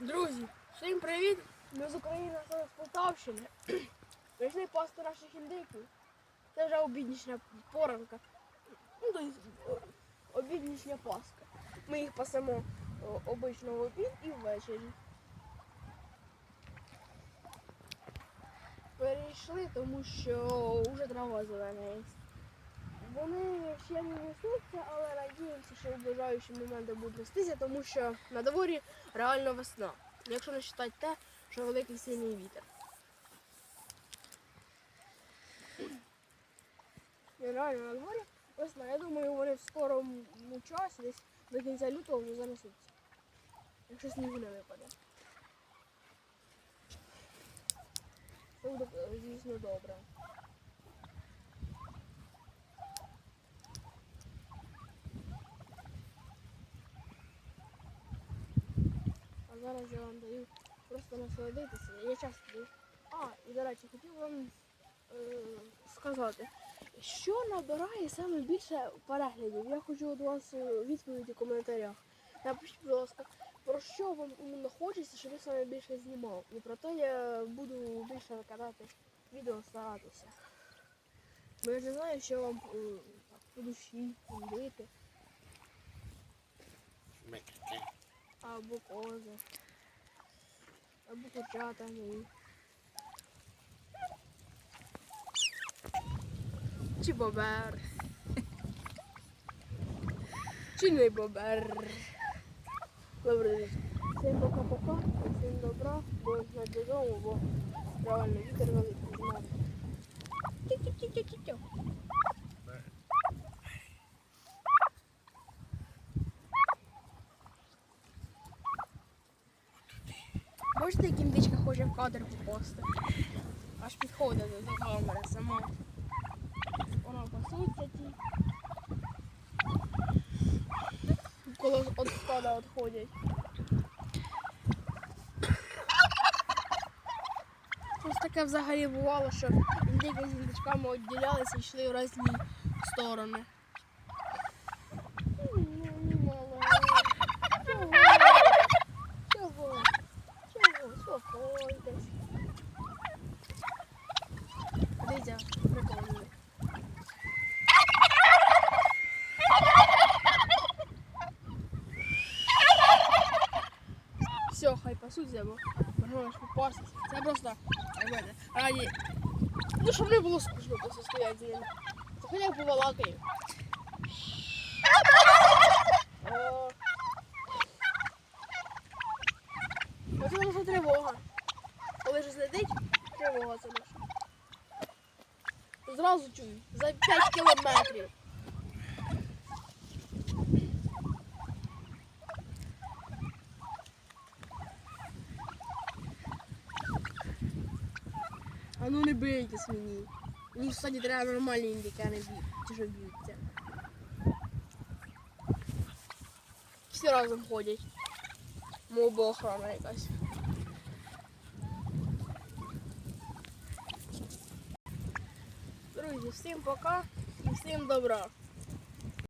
Друзі, всім привіт! Ми з України з Полтавщини. Прийшли пасти наших індиків. Це вже обіднішня поранка. Ну, тобто обіднішня паска. Ми їх пасемо обично в обід і ввечері. Перейшли, тому що вже трава зелена є. Вони ще не несуться, але надіємося, що в ближайші моменти будуть нестися, тому що на дворі реально весна. Якщо не вважати те, що великий сильний вітер. Реально на дворі весна. Я думаю, вони в скорому часі, десь до кінця лютого вже занесуться. Якщо снігу не випаде. Це буде, е, звісно, добре. Зараз я вам даю просто насолодитися. Я часто даю. А, і до речі, хотів вам е, сказати, що набирає саме більше переглядів. Я хочу від вас е, відповіді в коментарях. Напишіть, будь ласка, про що вам хочеться, щоб я саме більше знімав. І про те я буду більше викладати відео старатися. Бо я не знаю, що вам е, по душі робити. Микаке. Або кози. Або курчата мої. Чи бобер. Чи не бобер. Добре, друзі. Всім пока-пока, всім добра, бо на додому, бо реально вітер великий Бачите, як індичка хоче в кадр попасти? Аж підходить до камери сама. Вона пасуться ті. Коли від стада відходять. Щось таке взагалі бувало, що індики з індичками відділялися і йшли в різні сторони. Все, хай пасуться, бо можна ж. Це просто мене, раді. Ну, щоб не було скучно просто стояти з ними. То хоча б повалакаю. Оце наша тривога. Коли ж слідить, тривога це наша. Зразу чую, за 5 кілометрів. ну не бийтесь мені. Мені кстати, треба нормальні індики, а не б'ють. Чи що б'ються. Всі разом ходять. Мов би охрана якась. Друзі, всім пока і всім добра.